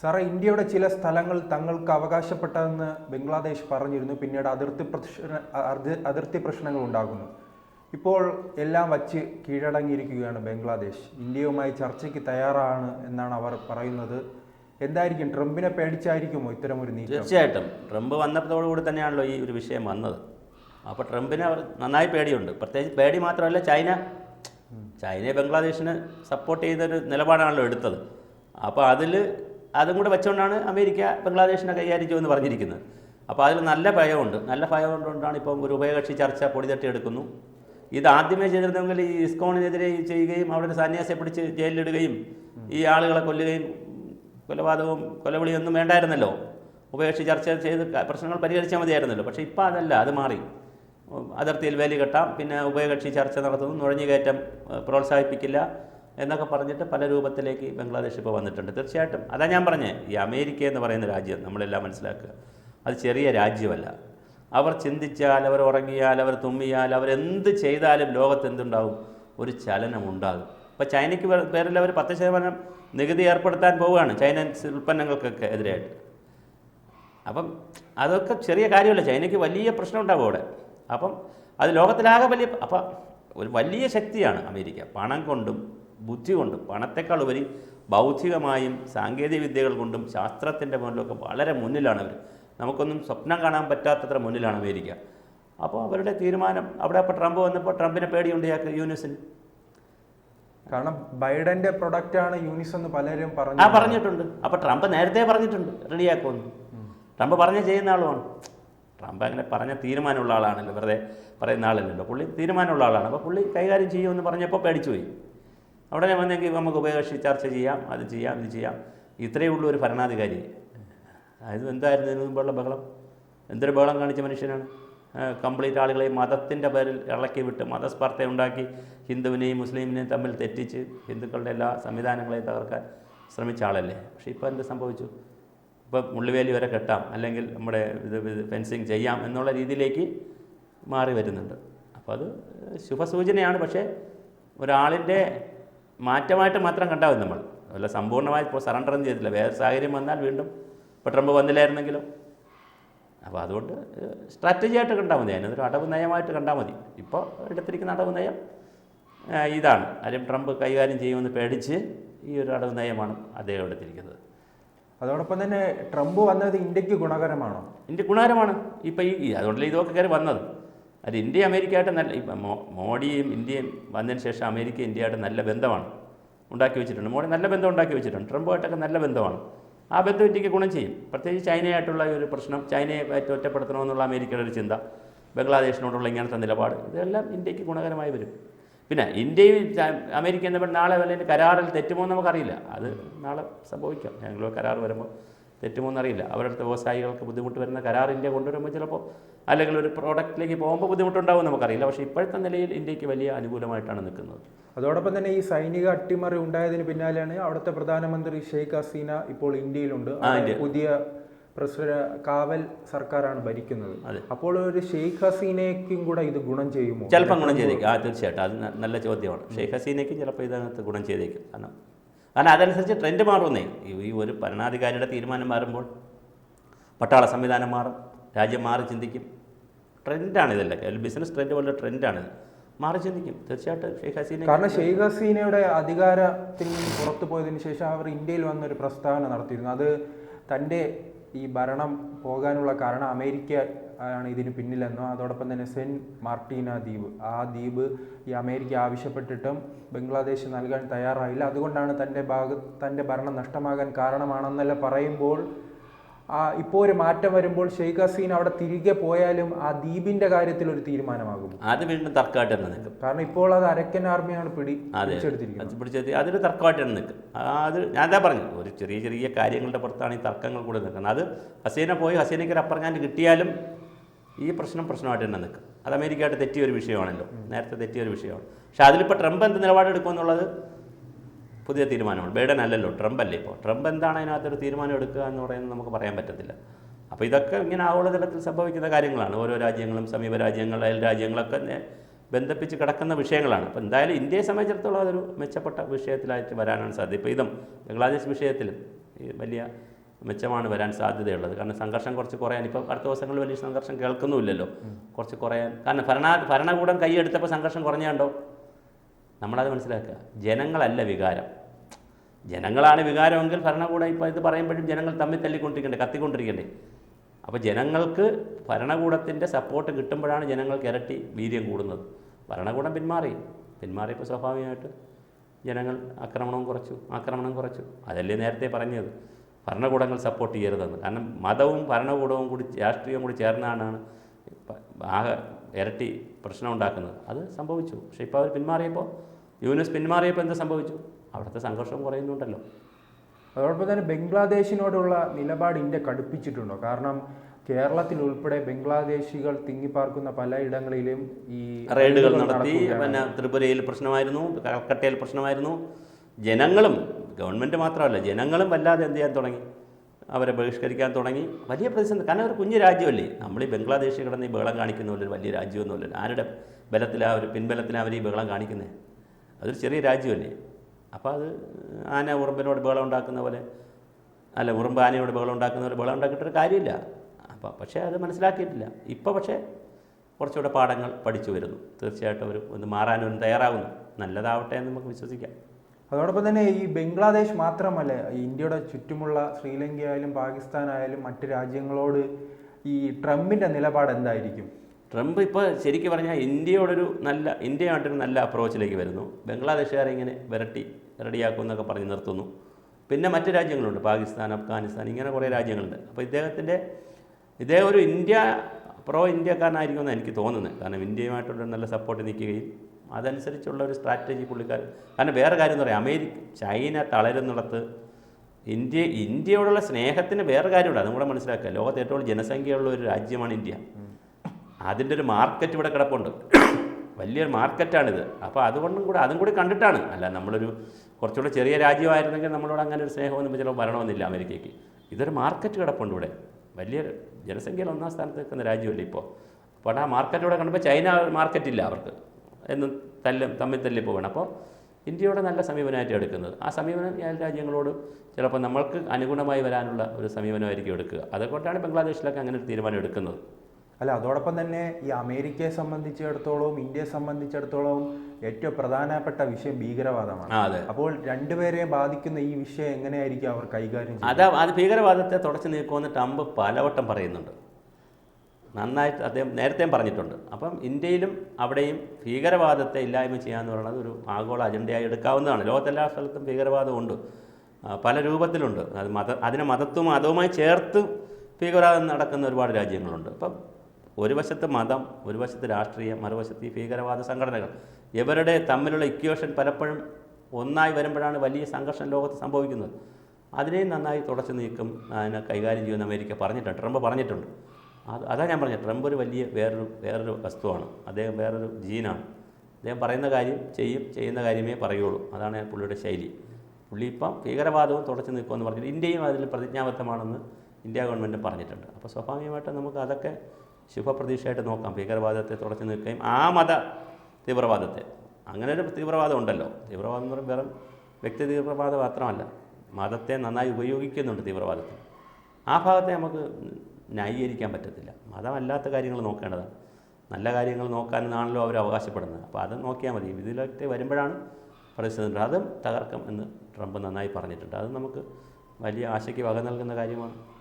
സാറേ ഇന്ത്യയുടെ ചില സ്ഥലങ്ങൾ തങ്ങൾക്ക് അവകാശപ്പെട്ടതെന്ന് ബംഗ്ലാദേശ് പറഞ്ഞിരുന്നു. പിന്നീട് അതിർത്തി പ്രശ്ന അതിർത്തി പ്രശ്നങ്ങൾ ഉണ്ടാകുന്നു. ഇപ്പോൾ എല്ലാം വച്ച് കീഴടങ്ങിയിരിക്കുകയാണ് ബംഗ്ലാദേശ്. ഇന്ത്യയുമായി ചർച്ചയ്ക്ക് തയ്യാറാണ് എന്നാണ് അവർ പറയുന്നത്. എന്തായിരിക്കും? ട്രംപിനെ പേടിച്ചായിരിക്കുമോ ഇത്തരം ഒരു നീക്കം? തീർച്ചയായിട്ടും. ട്രംപ് വന്നതോടുകൂടി തന്നെയാണല്ലോ ഈ ഒരു വിഷയം വന്നത്. അപ്പോൾ ട്രംപിന് അവർ നന്നായി പേടിയുണ്ട്. പ്രത്യേകിച്ച് പേടി മാത്രമല്ല ചൈന ചൈനയെ ബംഗ്ലാദേശിന് സപ്പോർട്ട് ചെയ്തൊരു നിലപാടാണല്ലോ എടുത്തത്. അപ്പോൾ അതിൽ അതും കൂടെ വെച്ചുകൊണ്ടാണ് അമേരിക്ക ബംഗ്ലാദേശിനെ കൈകാര്യം ചെയ്യുമെന്ന് പറഞ്ഞിരിക്കുന്നത്. അപ്പോൾ അതിൽ നല്ല ഭയമുണ്ട്. നല്ല ഭയം കൊണ്ടാണ് ഇപ്പം ഒരു ഉഭയകക്ഷി ചർച്ച പൊടിതട്ടിയെടുക്കുന്നു ഇത് ആദ്യമേ ചെയ്തിരുന്നെങ്കിൽ ഈ ഇസ്കോണിനെതിരെ ചെയ്യുകയും അവിടെ ഒരു സന്യാസിയെ പിടിച്ച് ജയിലിലിടുകയും ഈ ആളുകളെ കൊല്ലുകയും കൊലപാതകവും കൊലവിളിയൊന്നും വേണ്ടായിരുന്നല്ലോ. ഉപേക്ഷി ചർച്ച ചെയ്ത് പ്രശ്നങ്ങൾ പരിഹരിച്ചാൽ മതിയായിരുന്നല്ലോ. പക്ഷേ ഇപ്പോൾ അതല്ല അത് മാറി. അതിർത്തിയിൽ വേലി കെട്ടാം. പിന്നെ ഉഭയകക്ഷി ചർച്ച നടത്തുന്നു. നുഴഞ്ഞുകയറ്റം പ്രോത്സാഹിപ്പിക്കില്ല. എന്നൊക്കെ പറഞ്ഞിട്ട് പല രൂപത്തിലേക്ക് ബംഗ്ലാദേശ് ഇപ്പോൾ വന്നിട്ടുണ്ട്. തീർച്ചയായിട്ടും. അതാ ഞാൻ പറഞ്ഞത് ഈ അമേരിക്ക എന്ന് പറയുന്ന രാജ്യം നമ്മളെല്ലാം മനസ്സിലാക്കുക. അത് ചെറിയ രാജ്യമല്ല. അവർ ചിന്തിച്ചാൽ അവർ ഉറങ്ങിയാൽ അവർ തുമ്മിയാൽ അവരെന്ത് ചെയ്താലും ലോകത്ത് എന്തുണ്ടാവും? ഒരു ചലനം ഉണ്ടാകും. ഇപ്പോൾ ചൈനയ്ക്ക് പേരിൽ അവർ പത്ത് ശതമാനം നികുതി ഏർപ്പെടുത്താൻ പോവുകയാണ് ചൈന ഉൽപ്പന്നങ്ങൾക്കൊക്കെ എതിരായിട്ട്. അപ്പം അതൊക്കെ ചെറിയ കാര്യമല്ല. ചൈനയ്ക്ക് വലിയ പ്രശ്നം ഉണ്ടാവും അവിടെ. അപ്പം അത് ലോകത്തിലാകെ വലിയ അപ്പം ഒരു വലിയ ശക്തിയാണ് അമേരിക്ക. പണം കൊണ്ടും ബുദ്ധി കൊണ്ട് പണത്തെക്കാൾ ഉപരി ബൗദ്ധികമായും സാങ്കേതിക വിദ്യകൾ കൊണ്ടും ശാസ്ത്രത്തിന്റെ മുന്നിലൊക്കെ വളരെ മുന്നിലാണ് അവർ നമുക്കൊന്നും സ്വപ്നം കാണാൻ പറ്റാത്തത്ര മുന്നിലാണ് അമേരിക്ക. അപ്പോൾ അവരുടെ തീരുമാനം അവിടെ അപ്പോൾ ട്രംപ് വന്നപ്പോൾ ട്രംപിനെ പേടിയുണ്ട് ഇയാൾക്ക് യൂനിസിന്. കാരണം ബൈഡന്റെ പ്രൊഡക്റ്റ് ആണ് യൂണിസ് എന്ന് പലരും പറഞ്ഞു ആ പറഞ്ഞിട്ടുണ്ട്. അപ്പോൾ ട്രംപ് നേരത്തെ പറഞ്ഞിട്ടുണ്ട് റെഡിയാക്കുമെന്ന്. ട്രംപ് പറഞ്ഞ ചെയ്യുന്ന ആളുമാണ്. ട്രംപ് അങ്ങനെ പറഞ്ഞ തീരുമാനമുള്ള ആളാണല്ലോ വെറുതെ പറയുന്ന ആളല്ലല്ലോ. പുള്ളി തീരുമാനമുള്ള ആളാണ്. അപ്പോൾ പുള്ളി കൈകാര്യം ചെയ്യുമെന്ന് പറഞ്ഞപ്പോൾ പേടിച്ചു പോയി അവിടെ വന്നെങ്കിൽ നമുക്ക് ഉപയോഗിച്ച് ചർച്ച ചെയ്യാം അത് ചെയ്യാം ഇത് ചെയ്യാം. ഇത്രയേ ഉള്ളൂ ഒരു ഭരണാധികാരി. അതായത് എന്തായിരുന്നു ഇതിനു മുമ്പുള്ള ബഹളം? എന്തൊരു ബഹളം കാണിച്ച മനുഷ്യനാണ്? കംപ്ലീറ്റ് ആളുകളെ മതത്തിന്റെ പേരിൽ ഇളക്കി വിട്ട് മതസ്പർദ്ധ ഉണ്ടാക്കി ഹിന്ദുവിനെയും മുസ്ലിമിനെയും തമ്മിൽ തെറ്റിച്ച് ഹിന്ദുക്കളുടെ എല്ലാ സംവിധാനങ്ങളെയും തകർക്കാൻ ശ്രമിച്ച ആളല്ലേ? പക്ഷേ ഇപ്പോൾ എന്ത് സംഭവിച്ചു? ഇപ്പോൾ മുള്ളുവേലി വരെ കെട്ടാം അല്ലെങ്കിൽ നമ്മുടെ ഇത് ഫെൻസിങ് ചെയ്യാം എന്നുള്ള രീതിയിലേക്ക് മാറി വരുന്നുണ്ട്. അപ്പോൾ അത് ശുഭസൂചനയാണ് പക്ഷേ ഒരാളിന്റെ മാറ്റമായിട്ട് മാത്രം കണ്ടാൽ നമ്മൾ. അല്ല സമ്പൂർണമായി ഇപ്പോൾ സറണ്ടറൊന്നും ചെയ്തിട്ടില്ല. വേറെ സാഹചര്യം വന്നാൽ വീണ്ടും ഇപ്പോൾ ട്രംപ് വന്നില്ലായിരുന്നെങ്കിലും? അപ്പോൾ അതുകൊണ്ട് സ്ട്രാറ്റജി ആയിട്ട് കണ്ടാൽ മതി. അതിനൊരു അടവ് നയമായിട്ട് കണ്ടാൽ മതി. ഇപ്പോൾ എടുത്തിരിക്കുന്ന അടവ് നയം ഇതാണ്. ആരും ട്രംപ് കൈകാര്യം ചെയ്യുമെന്ന് പേടിച്ച് ഈ ഒരു അടവ് നയമാണ് അദ്ദേഹം എടുത്തിരിക്കുന്നത്. അതോടൊപ്പം തന്നെ ട്രംപ് വന്നത് ഇന്ത്യയ്ക്ക് ഗുണകരമാണോ? ഇന്ത്യ ഗുണകരമാണ്. ഇപ്പോൾ ഈ ഈ- അതുകൊണ്ടല്ലേ ഇതൊക്കെ കയറി വന്നത്. അത് ഇന്ത്യ അമേരിക്കയായിട്ട് നല്ല ഇപ്പം മോഡിയും ഇന്ത്യയും വന്നതിന് ശേഷം അമേരിക്ക ഇന്ത്യയായിട്ട് നല്ല ബന്ധമാണ്. ഉണ്ടാക്കി വെച്ചിട്ടുണ്ട്. മോഡി നല്ല ബന്ധം ഉണ്ടാക്കി വെച്ചിട്ടുണ്ട്. ട്രംപുമായിട്ടൊക്കെ നല്ല ബന്ധമാണ്. ആ ബന്ധം ഇന്ത്യയ്ക്ക് ഗുണം ചെയ്യും. പ്രത്യേകിച്ച് ചൈനയായിട്ടുള്ള ഒരു പ്രശ്നം ചൈനയെ ഒറ്റപ്പെടുത്തണമെന്നുള്ള അമേരിക്കയുടെ ഒരു ചിന്ത ബംഗ്ലാദേശിനോടുള്ള ഇങ്ങനത്തെ നിലപാട് ഇതെല്ലാം ഇന്ത്യയ്ക്ക് ഗുണകരമായി വരും. പിന്നെ ഇന്ത്യയും അമേരിക്ക എന്ന് നാളെ വല്ല കരാറിൽ തെറ്റുമോ എന്ന് നമുക്കറിയില്ല. അത് നാളെ സംഭവിക്കാം. ഞങ്ങൾ കരാർ വരുമ്പോൾ തെറ്റുമോ എന്നറിയില്ല അവരുടെ വ്യവസായികൾക്ക് ബുദ്ധിമുട്ട് വരുന്ന കരാർ ഇന്ത്യ കൊണ്ടുവരുമ്പോൾ ചിലപ്പോൾ അല്ലെങ്കിൽ ഒരു പ്രോഡക്റ്റിലേക്ക് പോകുമ്പോൾ ബുദ്ധിമുട്ടുണ്ടാവും നമുക്കറിയില്ല. പക്ഷേ ഇപ്പോഴത്തെ നിലയിൽ ഇന്ത്യയ്ക്ക് വലിയ അനുകൂലമായിട്ടാണ് നിൽക്കുന്നത്. അതോടൊപ്പം തന്നെ ഈ സൈനിക അട്ടിമറി ഉണ്ടായതിന് പിന്നാലെയാണ് അവിടുത്തെ പ്രധാനമന്ത്രി ഷെയ്ഖ് ഹസീന ഇപ്പോൾ ഇന്ത്യയിലുണ്ട്. പുതിയ പ്രസിഡന്റ് കാവൽ സർക്കാരാണ് ഭരിക്കുന്നത്. അതെ. അപ്പോൾ ഒരു ഷെയ്ഖ് ഹസീനയ്ക്കും കൂടെ ഇത് ഗുണം ചെയ്യുമോ? ചിലപ്പോൾ ഗുണം ചെയ്തേക്കും. ആ തീർച്ചയായിട്ടും. അത് നല്ല ചോദ്യമാണ്. ഷെയ്ഖ് ഹസീനയ്ക്ക് ചിലപ്പോൾ ഇതിനകത്ത് ഗുണം ചെയ്തേക്കും. കാരണം കാരണം അതനുസരിച്ച് ട്രെൻഡ് മാറുന്നേ. ഈ ഈ ഒരു ഭരണാധികാരിയുടെ തീരുമാനം മാറുമ്പോൾ പട്ടാള സംവിധാനം മാറും രാജ്യം മാറി ചിന്തിക്കും. ട്രെൻഡാണ് ഇതല്ലേ. ഒരു ബിസിനസ് ട്രെൻഡ് പോലെ ട്രെൻഡാണ് മാറി ചിന്തിക്കും. തീർച്ചയായിട്ടും ഷെയ്ഖ് ഹസീന കാരണം ഷെയ്ഖ് ഹസീനയുടെ അധികാരത്തിൽ നിന്ന് പുറത്തു പോയതിനു ശേഷം അവർ ഇന്ത്യയിൽ വന്നൊരു പ്രസ്താവന നടത്തിയിരുന്നു. അത് തന്റെ ഈ ഭരണം പോകാനുള്ള കാരണം അമേരിക്ക ആണ് ഇതിന് പിന്നിലെന്നോ. അതോടൊപ്പം തന്നെ സെന്റ് മാർട്ടീന ദ്വീപ്. ആ ദ്വീപ് ഈ അമേരിക്ക ആവശ്യപ്പെട്ടിട്ടും ബംഗ്ലാദേശ് നൽകാൻ തയ്യാറായില്ല. അതുകൊണ്ടാണ് തന്റെ ഭാഗ തന്റെ ഭരണം നഷ്ടമാകാൻ കാരണമാണെന്നല്ല പറയുമ്പോൾ ഇപ്പോൾ ഒരു മാറ്റം വരുമ്പോൾ ഷെയ്ഖ് ഹസീൻ അവിടെ തിരികെ പോയാലും ആ ദ്വീപിന്റെ കാര്യത്തിൽ ഒരു തീരുമാനമാകും. അത് വീണ്ടും തർക്കമായിട്ട് തന്നെ നിൽക്കും കാരണം ഇപ്പോൾ അത് അരക്കൻ ആർമിയാണ് പിടി അതെ പിടിച്ചെടുത്തിരിക്കുന്നത്. അതൊരു തർക്കമായിട്ട് തന്നെ നിൽക്കും അത് ഞാൻ എന്താ പറഞ്ഞു ഒരു ചെറിയ ചെറിയ കാര്യങ്ങളുടെ പുറത്താണ് ഈ തർക്കങ്ങൾ കൂടെ നിൽക്കുന്നത്. അത് ഹസീന പോയി ഹസീനയ്ക്ക് ഒരു അപ്പറങ്ങാൻ കിട്ടിയാലും ഈ പ്രശ്നം പ്രശ്നമായിട്ട് തന്നെ നിൽക്കും അത് അമേരിക്കയായിട്ട് തെറ്റിയ ഒരു വിഷയമാണല്ലോ. നേരത്തെ തെറ്റിയ ഒരു വിഷയമാണ്. പക്ഷെ അതിലിപ്പോൾ ട്രംപ് എന്ത് നിലപാടെടുക്കുമെന്നുള്ളത് പുതിയ തീരുമാനമാണ്. ബൈഡൻ അല്ലല്ലോ ട്രംപ് അല്ലേ ഇപ്പോൾ ട്രംപ് എന്താണ് അതിനകത്തൊരു തീരുമാനം എടുക്കുക എന്ന് പറയുന്നത് നമുക്ക് പറയാൻ പറ്റത്തില്ല. അപ്പോൾ ഇതൊക്കെ ഇങ്ങനെ ആഗോളതലത്തിൽ സംഭവിക്കുന്ന കാര്യങ്ങളാണ്. ഓരോ രാജ്യങ്ങളും സമീപ രാജ്യങ്ങൾ അയൽ രാജ്യങ്ങളൊക്കെ ബന്ധിപ്പിച്ച് കിടക്കുന്ന വിഷയങ്ങളാണ്. അപ്പോൾ എന്തായാലും ഇന്ത്യയെ സംബന്ധിച്ചിടത്തോളം അതൊരു മെച്ചപ്പെട്ട വിഷയത്തിലായിട്ട് വരാനാണ് സാധ്യത. ഇപ്പോൾ ഇതും ബംഗ്ലാദേശ് വിഷയത്തിലും ഈ വലിയ മെച്ചമാണ് വരാൻ സാധ്യതയുള്ളത്. കാരണം സംഘർഷം കുറച്ച് കുറയാൻ ഇപ്പോൾ അടുത്ത ദിവസങ്ങളിൽ വലിയ സംഘർഷം കേൾക്കുന്നുമില്ലല്ലോ. കുറച്ച് കുറയാൻ. കാരണം ഭരണ ഭരണകൂടം കൈയെടുത്തപ്പോൾ സംഘർഷം കുറഞ്ഞുണ്ടോ? നമ്മളത് മനസ്സിലാക്കുക. ജനങ്ങളല്ല വികാരം. ജനങ്ങളാണ് വികാരമെങ്കിൽ ഭരണകൂടം ഇപ്പോൾ ഇത് പറയുമ്പോഴും ജനങ്ങൾ തമ്മിൽ തല്ലിക്കൊണ്ടിരിക്കണ്ടേ കത്തിക്കൊണ്ടിരിക്കണ്ടേ? അപ്പോൾ ജനങ്ങൾക്ക് ഭരണകൂടത്തിന്റെ സപ്പോർട്ട് കിട്ടുമ്പോഴാണ് ജനങ്ങൾക്ക് ഇരട്ടി വീര്യം കൂടുന്നത്. ഭരണകൂടം പിന്മാറി. പിന്മാറിയപ്പോൾ സ്വാഭാവികമായിട്ട് ജനങ്ങൾ ആക്രമണം കുറച്ചു ആക്രമണം കുറച്ചു. അതല്ലേ നേരത്തെ പറഞ്ഞത്. ഭരണകൂടങ്ങൾ സപ്പോർട്ട് ചെയ്യരുതെന്ന്. കാരണം മതവും ഭരണകൂടവും കൂടി രാഷ്ട്രീയവും കൂടി ചേർന്നാണ് ഇരട്ടി പ്രശ്നം ഉണ്ടാക്കുന്നത്. അത് സംഭവിച്ചു. പക്ഷേ ഇപ്പോൾ അവർ പിന്മാറിയപ്പോൾ യൂനിസ് പിന്മാറിയപ്പോൾ എന്ത് സംഭവിച്ചു? അവിടുത്തെ സംഘർഷം കുറയുന്നുണ്ടല്ലോ. അതോടൊപ്പം തന്നെ ബംഗ്ലാദേശിനോടുള്ള നിലപാട് ഇന്ത്യ കടുപ്പിച്ചിട്ടുണ്ടോ? കാരണം കേരളത്തിൽ ഉൾപ്പെടെ ബംഗ്ലാദേശികൾ തിങ്ങിപ്പാർക്കുന്ന പലയിടങ്ങളിലും ഈ റെയ്ഡുകൾ നടത്തി. പിന്നെ ത്രിപുരയിൽ പ്രശ്നമായിരുന്നു കൽക്കട്ടയിൽ പ്രശ്നമായിരുന്നു. ജനങ്ങളും ഗവൺമെന്റ് മാത്രമല്ല ജനങ്ങളും വല്ലാതെ എന്ത് ചെയ്യാൻ തുടങ്ങി? അവരെ ബഹിഷ്കരിക്കാൻ തുടങ്ങി. വലിയ പ്രതിസന്ധി. കാരണം ഒരു കുഞ്ഞു രാജ്യമല്ലേ. നമ്മൾ ഈ ബംഗ്ലാദേശിൽ കിടന്ന് ഈ ബഹളം കാണിക്കുന്ന ഒരു വലിയ രാജ്യമൊന്നുമല്ല ആരുടെ ബലത്തിലാണ് അവർ പിൻബലത്തിലാണ് അവർ ഈ ബഹളം കാണിക്കുന്നത് അതൊരു ചെറിയ രാജ്യമല്ലേ. അപ്പോൾ അത് ആന ഉറുമ്പിനോട് ബഹളം ഉണ്ടാക്കുന്ന പോലെ അല്ല ഉറുമ്പ് ആനയോട് ബഹളം ഉണ്ടാക്കുന്ന പോലെ ബഹളം ഉണ്ടാക്കിയിട്ടൊരു കാര്യമില്ല. അപ്പോൾ പക്ഷേ അത് മനസ്സിലാക്കിയിട്ടില്ല. ഇപ്പോൾ പക്ഷേ കുറച്ചുകൂടെ പാഠങ്ങൾ പഠിച്ചു വരുന്നു. തീർച്ചയായിട്ടും അവർ ഒന്ന് മാറാനൊന്നും തയ്യാറാകുന്നു നല്ലതാവട്ടെ എന്ന് നമുക്ക് വിശ്വസിക്കാം. അതോടൊപ്പം തന്നെ ഈ ബംഗ്ലാദേശ് മാത്രമല്ല ഇന്ത്യയുടെ ചുറ്റുമുള്ള ശ്രീലങ്ക ആയാലും പാകിസ്ഥാൻ ആയാലും മറ്റ് രാജ്യങ്ങളോട് ഈ ട്രംപിന്റെ നിലപാട് എന്തായിരിക്കും? ട്രംപ് ഇപ്പോൾ ശരിക്കും പറഞ്ഞാൽ ഇന്ത്യയോടൊരു നല്ല ഇന്ത്യയായിട്ടൊരു നല്ല അപ്രോച്ചിലേക്ക് വരുന്നു. ബംഗ്ലാദേശുകാരെ ഇങ്ങനെ വിരട്ടി റെഡിയാക്കും എന്നൊക്കെ പറഞ്ഞ് നിർത്തുന്നു. പിന്നെ മറ്റ് രാജ്യങ്ങളുണ്ട്. പാകിസ്ഥാൻ അഫ്ഗാനിസ്ഥാൻ ഇങ്ങനെ കുറേ രാജ്യങ്ങളുണ്ട്. അപ്പോൾ ഇദ്ദേഹത്തിന്റെ ഇദ്ദേഹം ഒരു ഇന്ത്യ പ്രോ ഇന്ത്യക്കാരനായിരിക്കുമെന്ന് എനിക്ക് തോന്നുന്നത്. കാരണം ഇന്ത്യയുമായിട്ടുള്ള നല്ല സപ്പോർട്ട് നിൽക്കുകയും അതനുസരിച്ചുള്ള ഒരു സ്ട്രാറ്റജി പുള്ളിക്കാർ കാരണം വേറെ കാര്യം എന്ന് പറയാം അമേരിക്ക ചൈന തളരുന്നിടത്ത് ഇന്ത്യ ഇന്ത്യയോടുള്ള സ്നേഹത്തിന് വേറെ കാര്യമില്ല അതും കൂടെ മനസ്സിലാക്കുക. ലോകത്ത് ഏറ്റവും ജനസംഖ്യയുള്ള ഒരു രാജ്യമാണ് ഇന്ത്യ. അതിന്റെ ഒരു മാർക്കറ്റ് ഇവിടെ കിടപ്പുണ്ട്. വലിയൊരു മാർക്കറ്റാണിത് അപ്പോൾ അതുകൊണ്ടും കൂടെ അതും കൂടി കണ്ടിട്ടാണ്. അല്ല നമ്മളൊരു കുറച്ചുകൂടെ ചെറിയ രാജ്യമായിരുന്നെങ്കിൽ നമ്മളോട് അങ്ങനെ ഒരു സ്നേഹമൊന്നും ചിലപ്പോൾ വരണമെന്നില്ല അമേരിക്കയ്ക്ക്. ഇതൊരു മാർക്കറ്റ് കിടപ്പുണ്ട് ഇവിടെ. വലിയ ജനസംഖ്യയിൽ ഒന്നാം സ്ഥാനത്ത് നിൽക്കുന്ന രാജ്യമല്ലേ ഇപ്പോൾ. അപ്പോൾ ആ മാർക്കറ്റ് ഇവിടെ കണ്ടപ്പോൾ ചൈന മാർക്കറ്റ് ഇല്ല അവർക്ക്. എന്നും തല്ലും തമ്മിൽ തല്ലിപ്പോവാണ്. അപ്പോൾ ഇന്ത്യയുടെ നല്ല സമീപനമായിട്ട് എടുക്കുന്നത്. ആ സമീപനം അയൽ രാജ്യങ്ങളോട് ചിലപ്പോൾ നമ്മൾക്ക് അനുഗുണമായി വരാനുള്ള ഒരു സമീപനമായിരിക്കും എടുക്കുക. അതുകൊണ്ടാണ് ബംഗ്ലാദേശിലൊക്കെ അങ്ങനെ ഒരു തീരുമാനം എടുക്കുന്നത്. അല്ല അതോടൊപ്പം തന്നെ ഈ അമേരിക്കയെ സംബന്ധിച്ചിടത്തോളവും ഇന്ത്യയെ സംബന്ധിച്ചിടത്തോളവും ഏറ്റവും പ്രധാനപ്പെട്ട വിഷയം ഭീകരവാദമാണ്. അതെ. അപ്പോൾ രണ്ടുപേരെയും ബാധിക്കുന്ന ഈ വിഷയം എങ്ങനെയായിരിക്കും അവർ കൈകാര്യം അതാ അത് ഭീകരവാദത്തെ തുടച്ചു നീക്കുമെന്ന് ട്രംപ് പലവട്ടം പറയുന്നുണ്ട്. നന്നായിട്ട് അദ്ദേഹം നേരത്തെയും പറഞ്ഞിട്ടുണ്ട്. അപ്പം ഇന്ത്യയിലും അവിടെയും ഭീകരവാദത്തെ ഇല്ലായ്മ ചെയ്യാമെന്ന് പറയുന്നത് ഒരു ആഗോള അജണ്ടയായി എടുക്കാവുന്നതാണ്. ലോകത്തെല്ലാ സ്ഥലത്തും ഭീകരവാദമുണ്ട്. പല രൂപത്തിലുണ്ട്. അത് മത അതിനെ മതത്വം മതവുമായി ചേർത്ത് ഭീകരവാദം നടക്കുന്ന ഒരുപാട് രാജ്യങ്ങളുണ്ട്. അപ്പം ഒരു വശത്ത് മതം ഒരു വശത്ത് രാഷ്ട്രീയം മറുവശത്ത് ഈ ഭീകരവാദ സംഘടനകൾ. ഇവരുടെ തമ്മിലുള്ള ഇക്വേഷൻ പലപ്പോഴും ഒന്നായി വരുമ്പോഴാണ് വലിയ സംഘർഷം ലോകത്ത് സംഭവിക്കുന്നത്. അതിനെയും നന്നായി തുടച്ചു നീക്കും അതിനെ കൈകാര്യം ചെയ്യുമെന്ന് അമേരിക്ക പറഞ്ഞിട്ടുണ്ട് ട്രംപ് പറഞ്ഞിട്ടുണ്ട്. അത് അതാണ് ഞാൻ പറഞ്ഞത്. ട്രംപ് ഒരു വലിയ വേറൊരു വേറൊരു വസ്തുവാണ്. അദ്ദേഹം വേറൊരു ജീനാണ്. അദ്ദേഹം പറയുന്ന കാര്യം ചെയ്യും ചെയ്യുന്ന കാര്യമേ പറയുള്ളൂ. അതാണ് പുള്ളിയുടെ ശൈലി. പുള്ളി ഇപ്പം ഭീകരവാദവും തുടച്ചു നിൽക്കുമെന്ന് പറഞ്ഞിട്ട് ഇന്ത്യയും അതിൽ പ്രതിജ്ഞാബദ്ധമാണെന്ന് ഇന്ത്യ ഗവൺമെന്റ് പറഞ്ഞിട്ടുണ്ട്. അപ്പോൾ സ്വാഭാവികമായിട്ട് നമുക്ക് അതൊക്കെ ശുഭപ്രതീക്ഷയായിട്ട് നോക്കാം. ഭീകരവാദത്തെ തുടച്ചു നിൽക്കുകയും ആ മത തീവ്രവാദത്തെ. അങ്ങനെ ഒരു തീവ്രവാദം ഉണ്ടല്ലോ. തീവ്രവാദം എന്ന് പറയുമ്പോൾ വെറും വ്യക്തി തീവ്രവാദം മാത്രമല്ല. മതത്തെ നന്നായി ഉപയോഗിക്കുന്നുണ്ട് തീവ്രവാദത്തിൽ. ആ ഭാഗത്തെ നമുക്ക് ന്യായീകരിക്കാൻ പറ്റത്തില്ല. മതമല്ലാത്ത കാര്യങ്ങൾ നോക്കേണ്ടതാണ്. നല്ല കാര്യങ്ങൾ നോക്കാനെന്നാണല്ലോ അവർ അവകാശപ്പെടുന്നത്. അപ്പോൾ അത് നോക്കിയാൽ മതി. ഇതിലൊക്കെ വരുമ്പോഴാണ് പ്രതിസന്ധി. അതും തകർക്കും എന്ന് ട്രംപ് നന്നായി പറഞ്ഞിട്ടുണ്ട്. അത് നമുക്ക് വലിയ ആശയ്ക്ക് വക നൽകുന്ന കാര്യമാണ്.